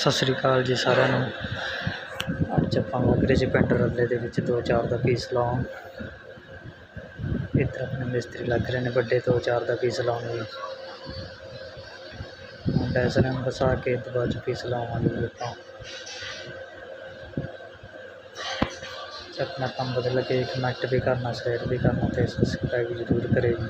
ਸਤਿ ਸ਼੍ਰੀ ਅਕਾਲ ਜੀ ਸਾਰਿਆਂ ਨੂੰ। ਅੱਜ ਆਪਾਂ ਲੱਗ ਰਹੇ ਸੀ ਪਿੰਡ ਰੱਲੇ ਦੇ ਵਿੱਚ ਦੋ ਚਾਰ ਦਾ ਪੀਸ ਲਾਉਣ। ਇੱਧਰ ਆਪਣੇ ਮਿਸਤਰੀ ਲੱਗ ਰਹੇ ਨੇ ਵੱਡੇ ਦੋ ਚਾਰ ਦਾ ਪੀਸ ਲਾਉਣ ਜੀ ਡੈਸਨ ਨੂੰ ਵਸਾ ਕੇ ਇਹ ਬਾਅਦ 'ਚ ਪੀਸ ਲਾਵਾਂਗੇ ਆਪਾਂ। ਆਪਣਾ ਕੰਮ ਬਦਲ ਕੇ ਕਨੈਕਟ ਵੀ ਕਰਨਾ ਸ਼ੇਅਰ ਵੀ ਕਰਨਾ, ਤੇ ਸਬਸਕ੍ਰਾਈਬ ਜ਼ਰੂਰ ਕਰਿਓ ਜੀ।